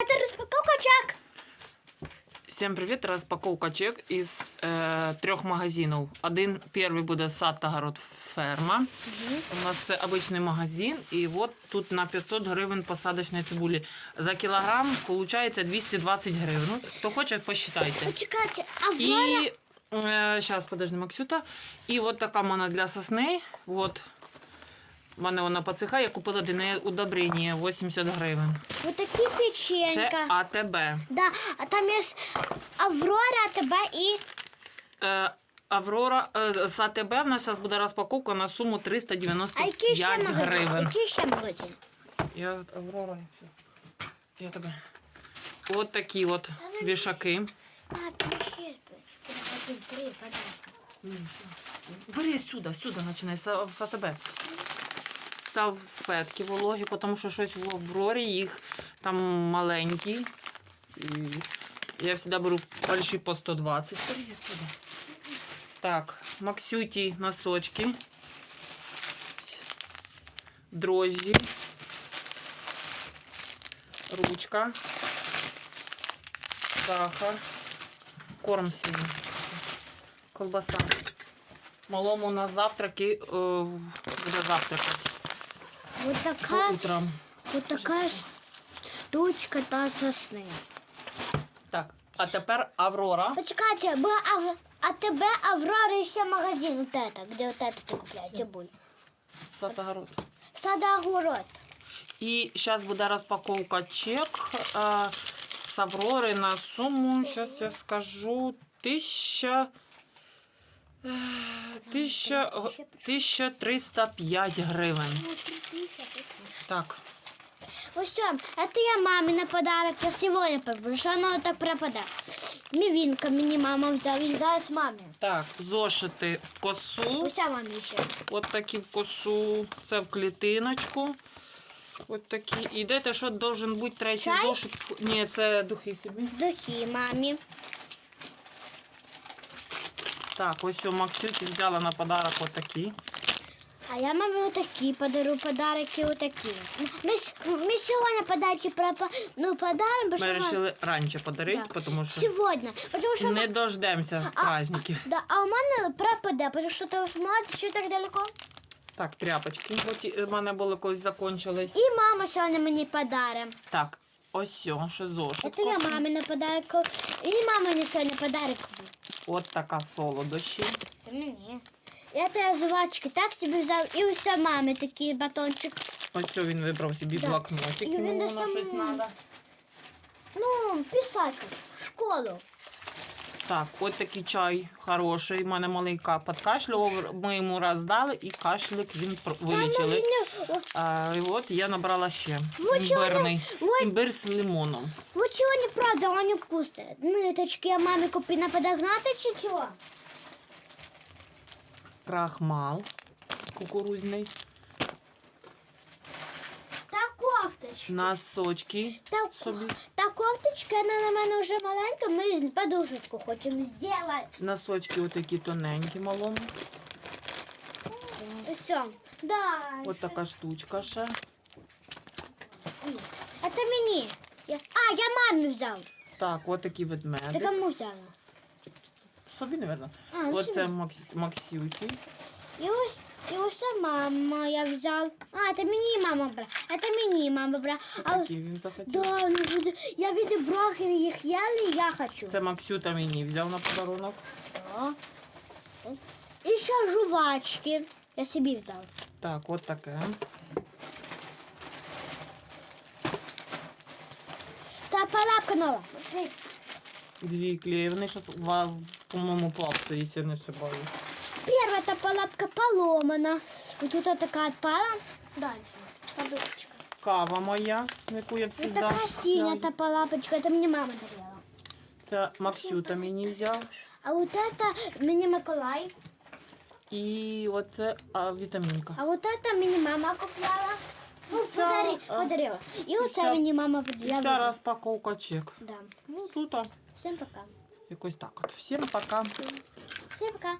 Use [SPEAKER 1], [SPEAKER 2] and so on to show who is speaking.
[SPEAKER 1] Это распаковка чек.
[SPEAKER 2] Всім привіт! Розпаковка чек із е, трьох магазинів. Один перший буде сад та город ферма. У нас це обичний магазин, і от тут на 500 гривень посадочної цибулі. За кілограм виходить 220 гривень. Ну, Хто хоче, посчитайте.
[SPEAKER 1] Почекайте, а
[SPEAKER 2] І зараз, подожди, Максюта. І от така мене для сосни. От. У мене вона посихає, я купила для неї удобрення 80 гривень.
[SPEAKER 1] вот такі
[SPEAKER 2] Це. АТБ.
[SPEAKER 1] Да, а там є Аврора, тебе і...
[SPEAKER 2] Е, Аврора е, з АТБ в нас зараз буде розпаковка на суму
[SPEAKER 1] А ще
[SPEAKER 2] 395
[SPEAKER 1] магазин?
[SPEAKER 2] гривень.
[SPEAKER 1] Який ще магазин?
[SPEAKER 2] Я от Аврора. Я тебе. От такі от вішаки.
[SPEAKER 1] А, там ще є. Три, подарка.
[SPEAKER 2] Бери сюди, сюди починай з АТБ. Салфетки вологі, тому що щось в Аврорі їх там маленькі. Я завжди беру больші по 120. Так, Максюті носочки. Дрожжі. Ручка. Сахар. Корм свій. Колбаса. Малому на завтраки буде завтракати
[SPEAKER 1] Вот
[SPEAKER 2] по
[SPEAKER 1] така,
[SPEAKER 2] утрам.
[SPEAKER 1] вот така ж штучка та сосни.
[SPEAKER 2] Так, а тепер Аврора.
[SPEAKER 1] Почекайте, бо а, а тебе Аврора ще магазин вот это, где вот это ты купляешь, цибуль.
[SPEAKER 2] Сатогород.
[SPEAKER 1] Садогород.
[SPEAKER 2] І зараз буде розпаковка чек е, з Аврори на суму, зараз я скажу, тисяча, е, тисяча, г- 1305 гривень. Так,
[SPEAKER 1] Ну все, это я мамина подарок. Я сегодня потому что оно так пропадает. Мивинка мне мама взяла взяла с мамой.
[SPEAKER 2] так, зошити в косу.
[SPEAKER 1] Уся маме еще.
[SPEAKER 2] От такі в косу, це в клітиночку. От такі. І дайте, що должен бути третій
[SPEAKER 1] Чай?
[SPEAKER 2] зошит. Ні, це духи собі.
[SPEAKER 1] Духи маме.
[SPEAKER 2] Так, ось у Максюті взяла на подарок от такі.
[SPEAKER 1] А я маме вот такие подарю подарки вот такие. Мы, с- мы сегодня подарки пропа... ну, подарим, потому
[SPEAKER 2] Ми
[SPEAKER 1] что...
[SPEAKER 2] вирішили раніше подарити,
[SPEAKER 1] Да.
[SPEAKER 2] тому що
[SPEAKER 1] Сегодня. Потому что...
[SPEAKER 2] не дождемося
[SPEAKER 1] А,
[SPEAKER 2] праздників.
[SPEAKER 1] Да, а у мене пропаде, потому что ты смотришь, что так далеко.
[SPEAKER 2] Так, тряпочки. От і- в мене були колись закончились.
[SPEAKER 1] И мама сегодня мне подарит.
[SPEAKER 2] Так, ось сьо, ще зошит.
[SPEAKER 1] Это я
[SPEAKER 2] косий.
[SPEAKER 1] маме на подарок. И мама мне сегодня подарок.
[SPEAKER 2] От така солодощі.
[SPEAKER 1] Це мені. Я жвачки так собі взяв. І усе мамі такий батончик.
[SPEAKER 2] Цьо він вибрав собі
[SPEAKER 1] Да.
[SPEAKER 2] блокнотик,
[SPEAKER 1] І він
[SPEAKER 2] йому
[SPEAKER 1] десь
[SPEAKER 2] воно щось треба.
[SPEAKER 1] Ну, писати. В школу.
[SPEAKER 2] Так, от такий чай хороший. У мене маленька підкашлював. Ми йому раз дали і кашлик він вилічили.
[SPEAKER 1] Мама,
[SPEAKER 2] А, і от я набрала ще
[SPEAKER 1] Вот чого
[SPEAKER 2] імбирний. Імбир з лимоном.
[SPEAKER 1] Чего неправда, вони вкусні. Ниточки я мамі купила подогнати чи чого?
[SPEAKER 2] Крахмал кукурузний.
[SPEAKER 1] Та кофточка.
[SPEAKER 2] Носочки
[SPEAKER 1] Та,
[SPEAKER 2] собі.
[SPEAKER 1] та кофточка, вона на мене вже маленька, ми подушечку хочемо зробити.
[SPEAKER 2] Носочки отакі тоненькі малому.
[SPEAKER 1] Все. Да.
[SPEAKER 2] От така штучка ще.
[SPEAKER 1] Это мені. Я... А, я мамі взяв.
[SPEAKER 2] Так, от такі
[SPEAKER 1] Ти
[SPEAKER 2] ведмеди.
[SPEAKER 1] кому взяла?
[SPEAKER 2] Собі, мабуть.
[SPEAKER 1] А, ну
[SPEAKER 2] Оце
[SPEAKER 1] собі.
[SPEAKER 2] Макс... Максюті.
[SPEAKER 1] І ось, і ось мама я взяв. А, це мені мама брала. Це мені мама брала. А,
[SPEAKER 2] Такі він захотів.
[SPEAKER 1] да, ну, буде- я брохи їх їли, я хочу.
[SPEAKER 2] Це Максюта мені взяв на подарунок.
[SPEAKER 1] Да. І ще жувачки. Я собі взяв.
[SPEAKER 2] Так, от таке.
[SPEAKER 1] Та палапка нова.
[SPEAKER 2] Дві клеї. Вони зараз, по-моєму, плавці, якщо не ошибаюсь.
[SPEAKER 1] Первая та палапка поломана. Вот тут така отпала. Дальше. Подушечка.
[SPEAKER 2] Кава моя, яку я
[SPEAKER 1] Вот
[SPEAKER 2] завжди.
[SPEAKER 1] така синя та палапочка. Это мне мама дарила.
[SPEAKER 2] Це Максюта мені взяв.
[SPEAKER 1] А вот это мне Миколай.
[SPEAKER 2] І оце а, вітамінка.
[SPEAKER 1] А вот это мне мама купляла. Ну, подари,
[SPEAKER 2] а,
[SPEAKER 1] подарила. І оце
[SPEAKER 2] вся-
[SPEAKER 1] мені мама
[SPEAKER 2] І
[SPEAKER 1] подарила.
[SPEAKER 2] вся розпаковка чек.
[SPEAKER 1] Да.
[SPEAKER 2] Ну, тут Всім
[SPEAKER 1] Всем пока.
[SPEAKER 2] якось так от. Всім пока.
[SPEAKER 1] Всем пока.